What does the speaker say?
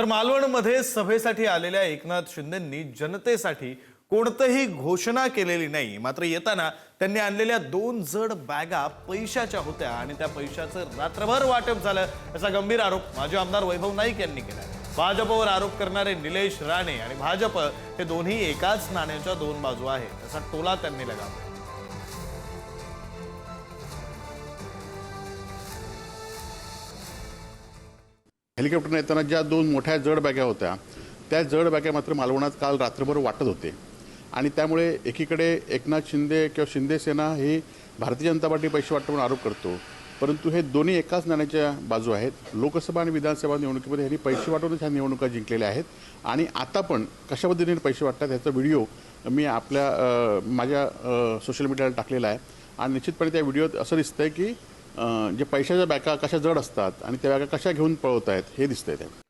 तर मालवणमध्ये सभेसाठी आलेल्या एकनाथ शिंदेंनी जनतेसाठी कोणतंही घोषणा केलेली नाही. मात्र येताना त्यांनी आणलेल्या दोन जड बॅगा पैशाच्या होत्या आणि त्या पैशाचं रात्रभर वाटप झालं असा गंभीर आरोप माजी आमदार वैभव नाईक यांनी केला भाजपवर आरोप करणारे निलेश राणे आणि भाजप हे दोन्ही एकाच नाण्याच्या दोन बाजू आहेत असा टोला त्यांनी लगावला हेलिकॉप्टरने येताना ज्या दोन मोठ्या जड बॅग्या होत्या त्या जड बॅग्या मात्र मालवणात काल रात्रभर वाटत होते. आणि त्यामुळे एकीकडे एकनाथ शिंदे किंवा शिंदे सेना ही भारतीय जनता पार्टी पैसे वाटतो म्हणून आरोप करतो. परंतु हे दोन्ही एकाच नाण्याच्या बाजू आहेत. लोकसभा आणि विधानसभा निवडणुकीमध्ये ह्यांनी पैसे वाटवूनच ह्या निवडणुका जिंकलेल्या आहेत. आणि आता पण कशा पद्धतीने पैसे वाटतात ह्याचा व्हिडिओ मी आपल्या माझ्या सोशल मीडियाला टाकलेला आहे. आणि निश्चितपणे त्या व्हिडिओत असं दिसतं आहे की जे पैशाच्या बॅका कशा जड असतात आणि त्या बॅका कशा घेऊन पळवत आहेत हे दिसतंय त्यांना